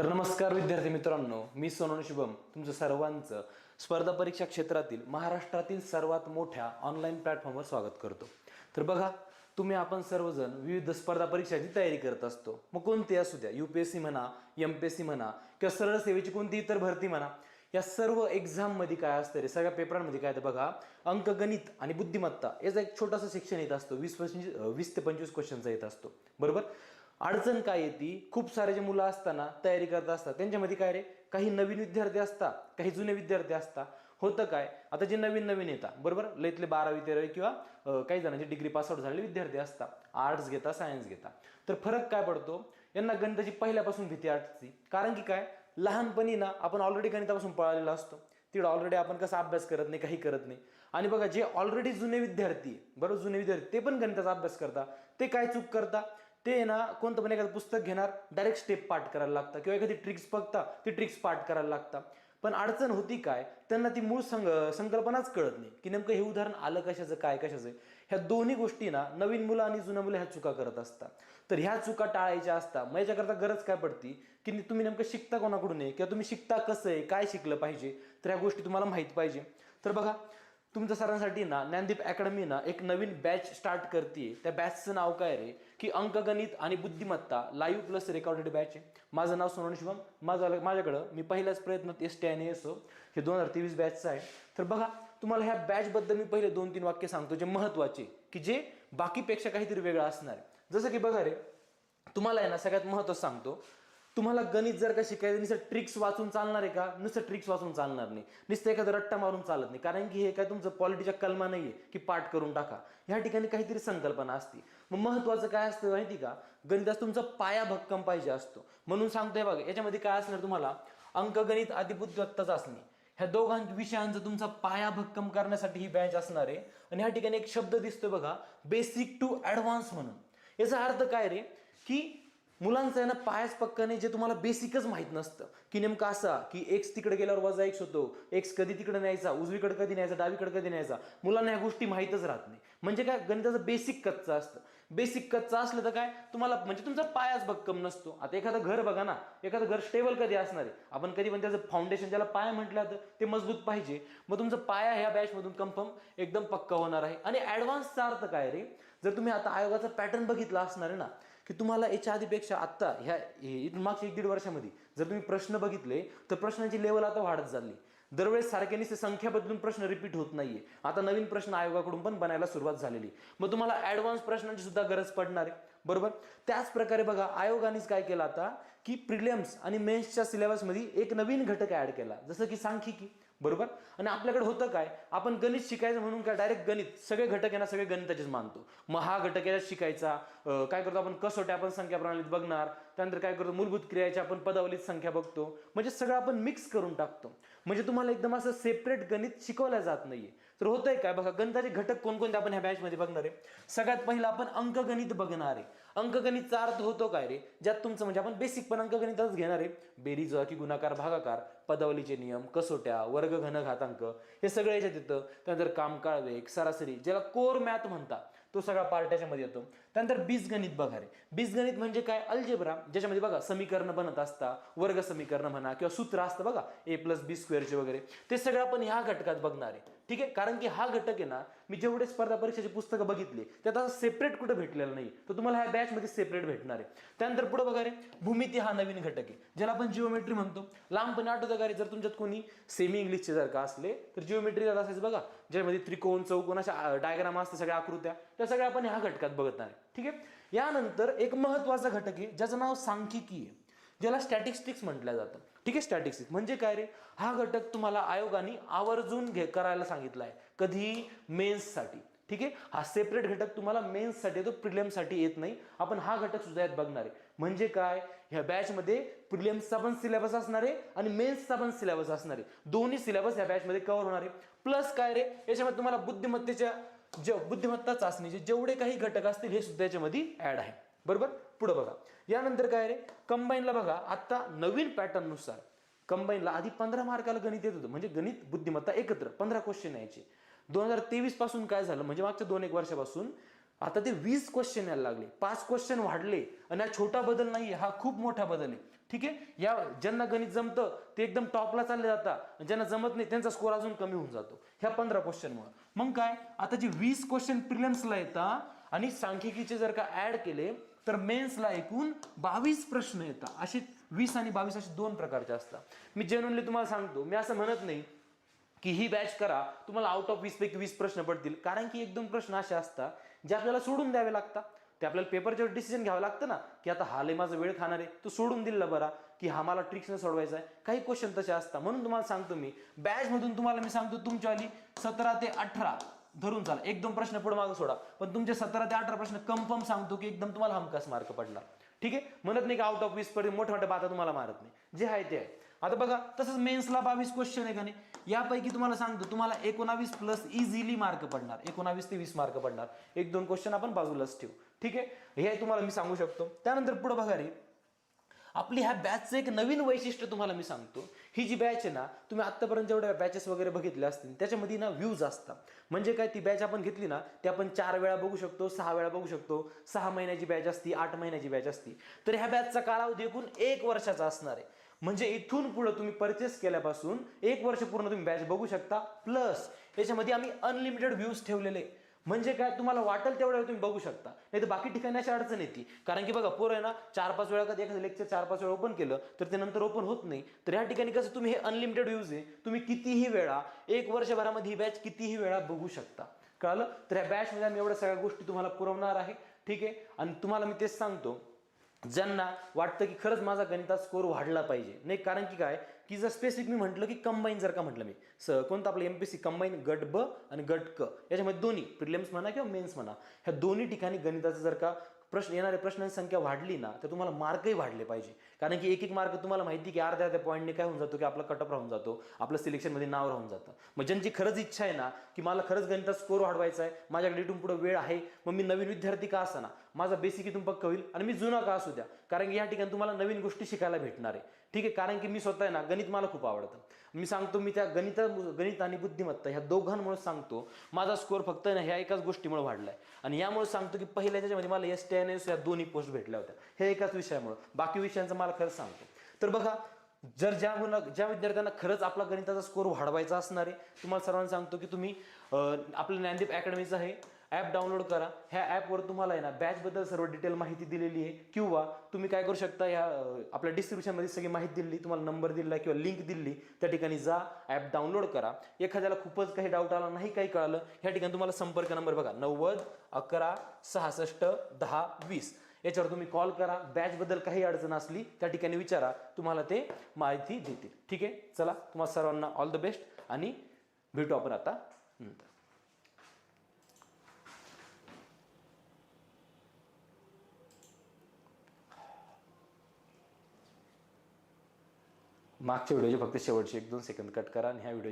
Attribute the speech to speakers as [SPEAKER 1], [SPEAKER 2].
[SPEAKER 1] तर नमस्कार विद्यार्थी मित्रांनो मी सोनू शुभम. तुमचं सर्वांचं स्पर्धा परीक्षा क्षेत्रातील महाराष्ट्रातील सर्वात मोठ्या ऑनलाईन प्लॅटफॉर्मवर स्वागत करतो. तर बघा तुम्ही आपण सर्वजण विविध स्पर्धा परीक्षाची तयारी करत असतो. मग कोणती असू द्या यू पी एस सी म्हणा एम पी एस सी म्हणा किंवा सरळ सेवेची कोणती इतर भरती म्हणा या सर्व एक्झाममध्ये काय असतं रे? सगळ्या पेपरांमध्ये काय तर बघा. अंकगणित आणि बुद्धिमत्ता याचा एक छोटासा सेक्शन येत असतो. वीस पंचवीस वीस ते पंचवीस क्वेश्चनचा येत असतो. बरोबर? अडचण काय येते खूप सारे जे मुलं असताना तयारी करत असतात त्यांच्यामध्ये काय रे? काही नवीन विद्यार्थी असतात काही जुने विद्यार्थी असतात होतं काय? आता जे नवीन नवीन येतात बरोबर? लईतले बारावी तेरावी किंवा काही जणांचे डिग्री पास आउट झालेले विद्यार्थी असतात आर्ट्स घेता सायन्स घेता. तर फरक काय पडतो? यांना गणिताची पहिल्यापासून भीती आर्ट्सची कारण की काय? लहानपणी ना आपण ऑलरेडी गणितापासून पळालेला असतो. तिकडं ऑलरेडी आपण कसा अभ्यास करत नाही काही करत नाही. आणि बघा जे ऑलरेडी जुने विद्यार्थी बरोबर? जुने विद्यार्थी ते पण गणिताचा अभ्यास करता. ते काय चूक करता? ते ना कोणतं पण एखादं पुस्तक घेणार डायरेक्ट स्टेप पाठ करायला लागतं. किंवा एखादी ट्रिक्स बघता ती ट्रिक्स पाठ करायला लागतं. पण अडचण होती काय त्यांना ती मूळ संग संकल्पनाच कळत नाही. की नेमकं हे उदाहरण आलं कशाचं काय कशाचं ह्या दोन्ही गोष्टी ना नवीन मुलं आणि जुन्या मुलं ह्या चुका करत असतात. तर ह्या चुका टाळायच्या असतात. मग याच्याकरता गरज काय पडती? की तुम्ही नेमकं शिकता कोणाकडून आहे? किंवा तुम्ही शिकता कसं आहे? काय शिकलं पाहिजे? तर ह्या गोष्टी तुम्हाला माहीत पाहिजे. तर बघा तुमच्या सरांसाठी ना ज्ञानदीप अकॅडमी ना एक नवीन बॅच स्टार्ट करते त्या बॅचचं नाव काय रे? की अंकगणित आणि बुद्धिमत्ता लाईव्ह प्लस रेकॉर्डेड बॅच आहे. माझं नाव सोनन शुभम. माझं माझ्याकडं मी पहिल्याच प्रयत्नात एस टी आणि एस हे दोन हजार तेवीस बॅचचं आहे. तर बघा तुम्हाला ह्या बॅचबद्दल मी पहिले दोन तीन वाक्य सांगतो जे महत्त्वाचे की जे बाकीपेक्षा काहीतरी वेगळं असणार जसं की बघा रे तुम्हाला आहे ना सगळ्यात महत्त्वाचं सांगतो तुम्हाला गणित जर का शिकायचं नुसतं ट्रिक्स वाचून चालणार आहे का? नुसतं ट्रिक्स वाचून चालणार नाही. नुसतं एखादं रट्टा मारून चालत नाही. कारण की हे काय तुमचं पॉलिटीच्या कलमा नाही आहे की पाठ करून टाका. ह्या ठिकाणी काहीतरी संकल्पना असते. मग महत्वाचं काय असतं माहिती का? गणिताचा तुमचा पाया भक्कम पाहिजे असतो. म्हणून सांगतोय बघा याच्यामध्ये काय असणार तुम्हाला? अंकगणित अधिबुद्धिमत्ताच असणे ह्या दोघां विषयांचा तुमचा पाया भक्कम करण्यासाठी ही बॅच असणार आहे. आणि ह्या ठिकाणी एक शब्द दिसतोय बघा बेसिक टू ॲडव्हान्स म्हणून. याचा अर्थ काय रे? की मुलांचं आहे ना पायाच पक्काने जे तुम्हाला बेसिकच माहीत नसतं. की नेमकं असा की एक्स तिकडे गेल्यावर वजा एक्स होतो एक्स कधी तिकडे न्यायचा उजवीकडे कधी न्यायचा डावीकडे कधी न्यायचा मुलांना ह्या गोष्टी माहीतच राहत नाही. म्हणजे काय गणिताचं बेसिक कच्चं असतं. बेसिक कच्चं असलं तर काय तुम्हाला म्हणजे तुमचा पायाच भक्कम नसतो. आता एखादं घर बघा ना एखादं घर स्टेबल कधी असणार आहे? आपण कधी पण त्याचं फाउंडेशन ज्याला पाया म्हटलं तर ते मजबूत पाहिजे. मग तुमचं पाया ह्या बॅचमधून कन्फर्म एकदम पक्का होणार आहे. आणि ॲडव्हान्सचा अर्थ काय रे? जर तुम्ही आता आयोगाचा पॅटर्न बघितला असणार आहे ना की तुम्हाला याच्या आधीपेक्षा आत्ता ह्या मागच्या एक दीड वर्षामध्ये जर तुम्ही प्रश्न बघितले तर प्रश्नांची लेवल आता वाढत चालली. दरवेळेस सारख्याने संख्या बदलून प्रश्न रिपीट होत नाहीये. आता नवीन प्रश्न आयोगाकडून पण बनायला सुरुवात झालेली मग तुम्हाला ऍडव्हान्स प्रश्नांची सुद्धा गरज पडणार आहे. बरोबर? त्याच प्रकारे बघा आयोगानेच काय केलं आता की प्रिलियम्स आणि मेन्सच्या सिलेबसमध्ये एक नवीन घटक ऍड केला. जसं की सांख्यिकी. बरोबर? आणि आपल्याकडे होतं काय? आपण गणित शिकायचं म्हणून काय डायरेक्ट गणित सगळे घटक आहे ना सगळे गणिताचेच मानतो. मग हा घटक याच्यात शिकायचा काय करतो आपण? कसोट्या आपण संख्या प्रणालीत बघणार त्यानंतर काय करतो? मूलभूत क्रियाची आपण पदावलीत संख्या बघतो. म्हणजे सगळं आपण मिक्स करून टाकतो. म्हणजे तुम्हाला एकदम असं सेपरेट गणित शिकवलं जात नाहीये. तर होतंय काय? बघा गणिताचे घटक कोणकोणते आपण ह्या बॅचमध्ये बघणार आहे. सगळ्यात पहिलं आपण अंकगणित बघणार आहे. अंकगणितचा अर्थ होतो काय रे? ज्यात तुमचं म्हणजे आपण बेसिक पण अंकगणितच घेणार आहे. बेरीज की गुणाकार भागाकार. पदावलीचे नियम कसोट्या वर्ग घन घातांक हे सगळं याच्यात येतं. त्यानंतर कामकाळ वेग सरासरी ज्याला कोर मॅथ म्हणतात. तो सगळा पार्ट त्याच्यामध्ये येतो. त्यानंतर बीजगणित बघा रे. बीजगणित म्हणजे काय? अल्जेब्रा ज्याच्यामध्ये बघा समीकरण बनत असता वर्ग समीकरण म्हणा किंवा सूत्र असतं बघा ए प्लस बी स्क्वेअरचे वगैरे. ते सगळं आपण ह्या घटकात बघणार आहे. ठीक आहे? कारण की हा घटक आहे ना मी जेवढे स्पर्धा परीक्षेची पुस्तकं बघितली त्यात असं सेपरेट कुठं भेटलेलं नाही तर तुम्हाला ह्या बॅचमध्ये सेपरेट भेटणार आहे. त्यानंतर पुढे बघा रे भूमिती हा नवीन घटक आहे. ज्याला आपण जिओमेट्री म्हणतो. लांबपणे आठवतं का रे जर तुमच्यात कोणी सेमी इंग्लिशचे जर का असले तर जिओमेट्री जर असायचं बघा. ज्यामध्ये त्रिकोण चौकोन अशा डायग्राम असतात सगळ्या आकृत्या. त्या सगळ्या आपण ह्या घटकात बघत आहे ठीक आहे? यानंतर एक महत्त्वाचा घटक आहे ज्याचं नाव सांख्यिकी आहे ज्याला स्टॅटिस्टिक्स म्हटलं जातं. ठीक आहे? स्टॅटिस्टिक्स म्हणजे काय रे? हा घटक तुम्हाला आयोगाने आवर्जून घे करायला सांगितला आहे. कधी मेन्ससाठी ठीक आहे? हा सेपरेट घटक तुम्हाला मेन्ससाठी येतो प्रिलियमसाठी येत नाही. आपण हा घटक सुद्धा यात बघणार आहे. म्हणजे काय? ह्या बॅचमध्ये प्रिलियम्सचा पण सिलेबस असणार आहे आणि मेन्सचा पण सिलेबस असणार आहे. दोन्ही सिलेबस ह्या बॅचमध्ये कव्हर होणार आहे. प्लस काय रे? याच्यामध्ये तुम्हाला बुद्धिमत्तेच्या जे बुद्धिमत्ता चाचणीचे जेवढे काही घटक असतील हे सुद्धा याच्यामध्ये ऍड आहे. बरोबर? पुढे बघा. यानंतर काय रे? कंबाईनला बघा आता नवीन पॅटर्ननुसार कंबाईनला आधी पंधरा मार्काला गणित येत होतं. म्हणजे गणित बुद्धिमत्ता एकत्र. पंधरा क्वेश्चन यायचे. दोन हजार तेवीसपासून काय झालं? म्हणजे मागच्या दोन एक वर्षापासून आता ते वीस क्वेश्चन यायला लागले. पाच क्वेश्चन वाढले आणि हा छोटा बदल नाहीये. हा खूप मोठा बदल आहे. ठीक आहे? या ज्यांना गणित जमतं ते एकदम टॉपला चालले जातात. ज्यांना जमत नाही त्यांचा स्कोर अजून कमी होऊन जातो. ह्या पंधरा क्वेश्चनमुळे मग काय? आता जे वीस क्वेश्चन प्रिलिम्सला येतात आणि सांख्यिकीचे जर का ऍड केले तर मेन्सला एकूण बावीस प्रश्न येतात. असे वीस आणि बावीस असे दोन प्रकारचे असतात. मी जेन्युनली तुम्हाला सांगतो मी असं म्हणत नाही की ही बॅच करा तुम्हाला आउट ऑफ वीस पैकी वीस प्रश्न पडतील. कारण की एक दोन प्रश्न असे असतात जे आपल्याला सोडून द्यावे लागतात. ते आपल्याला पेपरच्या डिसिजन घ्यावं लागतं ना की आता हा लय माझा वेळ खाणार आहे तो सोडून दिला बरा की हा मला ट्रिक्सने सोडवायचा आहे. काही क्वेश्चन तसे असतात. म्हणून तुम्हाला सांगतो मी बॅच मधून तुम्हाला मी सांगतो तुमच्यावाली सतरा ते अठरा धरून चाला. एक दोन प्रश्न पुढे मागे सोडा. पण तुमचे सतरा ते अठरा प्रश्न कन्फर्म सांगतो की एकदम तुम्हाला हमखास मार्क पडणार ठीक आहे? म्हणत नाही की आउट ऑफ वीस पर्यंत मोठ्या मोठ्या बाता तुम्हाला मारत नाही. जे आहे ते आहे. आता बघा तसंच मेन्सला बावीस क्वेश्चन आहे का नाही? यापैकी तुम्हाला सांगतो तुम्हाला एकोणावीस प्लस इझिली मार्क पडणार. एकोणावीस ते वीस मार्क पडणार. एक दोन क्वेश्चन आपण बाजूलाच ठेवू. ठीक आहे? हे तुम्हाला मी सांगू शकतो. त्यानंतर पुढे बघा रे. आपली ह्या बॅचचं एक नवीन वैशिष्ट्य तुम्हाला मी सांगतो. ही जी बॅच आहे ना तुम्ही आतापर्यंत जेवढ्या बॅचेस वगैरे बघितल्या असतील त्याच्यामध्ये ना व्ह्यूज असतात. म्हणजे काय ती बॅच आपण घेतली ना ती आपण चार वेळा बघू शकतो सहा वेळा बघू शकतो. सहा महिन्याची बॅच असती आठ महिन्याची बॅच असती. तर ह्या बॅचचा कालावधी एकूण एक वर्षाचा असणार आहे. म्हणजे इथून पुढे तुम्ही परचेस केल्यापासून एक वर्ष पूर्ण तुम्ही बॅच बघू शकता. प्लस याच्यामध्ये आम्ही अनलिमिटेड व्ह्यूज ठेवलेले. म्हणजे काय? तुम्हाला वाटेल तेवढ्या तुम्ही बघू शकता. नाही तर बाकी ठिकाणी अशी अडचण येते कारण की बघा पोरं आहे ना चार पाच वेळा कधी एखादं लेक्चर चार पाच वेळा ओपन केलं तर ते नंतर ओपन होत नाही. तर या ठिकाणी कसं तुम्ही हे अनलिमिटेड व्ह्यूज आहे. तुम्ही कितीही वेळा एक वर्षभरामध्ये ही बॅच कितीही वेळा बघू शकता. कळलं? तर या बॅचमध्ये आम्ही एवढ्या सगळ्या गोष्टी तुम्हाला पुरवणार आहे. ठीक आहे? आणि तुम्हाला मी तेच सांगतो ज्यांना वाटतं की खरंच माझा गणितात स्कोर वाढला पाहिजे. नाही कारण की काय? की जर स्पेसिफिक मी म्हटलं की कंबाईन जर का म्हटलं मी स कोणतं आपलं एमपीसी कंबाईन गट ब आणि गट क? याच्यामध्ये दोन्ही प्रिलियम्स म्हणा किंवा मेन्स म्हणा ह्या दोन्ही ठिकाणी गणिताचं जर का प्रश्न येणाऱ्या प्रश्नांची संख्या वाढली ना तर तुम्हाला मार्कही वाढले पाहिजे. कारण की एक एक मार्क तुम्हाला माहिती की अर्ध्या अर्ध्या पॉईंटने काय होऊन जातो की आपला कटअप राहून जातो आपलं सिलेक्शनमध्ये नाव राहून जातं. मग ज्यांची खरंच इच्छा आहे ना की मला खरंच गणितात स्कोर वाढवायचा आहे माझ्याकडे इथून पुढे वेळ आहे मग मी नवीन विद्यार्थी का असा ना माझा बेसिक इथून पक्क होईल आणि मी जुना का असू द्या. कारण की या ठिकाणी तुम्हाला नवीन गोष्टी शिकायला भेटणार आहे. ठीक आहे? कारण की मी स्वतः आहे ना गणित मला खूप आवडतं. मी सांगतो मी त्या गणित गणित आणि बुद्धिमत्ता ह्या दोघांमुळे सांगतो. माझा स्कोर फक्त ना ह्या एकाच गोष्टीमुळे वाढलाय. आणि यामुळे सांगतो की पहिल्या त्याच्यामध्ये मला एस टी एन एस या दोन्ही पोस्ट भेटल्या होत्या. हे एकाच विषयामुळे. बाकी विषयांचं मला खरंच सांगतो. तर बघा जर ज्या मुला ज्या विद्यार्थ्यांना खरंच आपला गणिताचा स्कोर वाढवायचा असणार आहे तुम्हाला सर्वांना सांगतो की तुम्ही आपलं ज्ञानदीप अकॅडमीचं आहे. ॲप डाउनलोड करा. ह्या ॲपवर तुम्हाला आहे ना बॅचबद्दल सर्व डिटेल माहिती दिलेली आहे. किंवा तुम्ही काय करू शकता ह्या आपल्या डिस्क्रिप्शनमध्ये सगळी माहिती दिली तुम्हाला नंबर दिला किंवा लिंक दिली त्या ठिकाणी जा ॲप डाउनलोड करा. एखाद्याला खूपच काही डाऊट आला नाही काही कळालं ह्या ठिकाणी तुम्हाला संपर्क नंबर बघा. नव्वद अकरा सहासष्ट दहा वीस. याच्यावर तुम्ही कॉल करा. बॅचबद्दल काही अडचण असली त्या ठिकाणी विचारा. तुम्हाला ते माहिती देतील. ठीक आहे? चला तुम्हाला सर्वांना ऑल द बेस्ट आणि भेटू आपण आता नंतर. मागच्या व्हिडिओचे फक्त शेवटचे एक दोन सेकंद कट करा आणि ह्या व्हिडिओ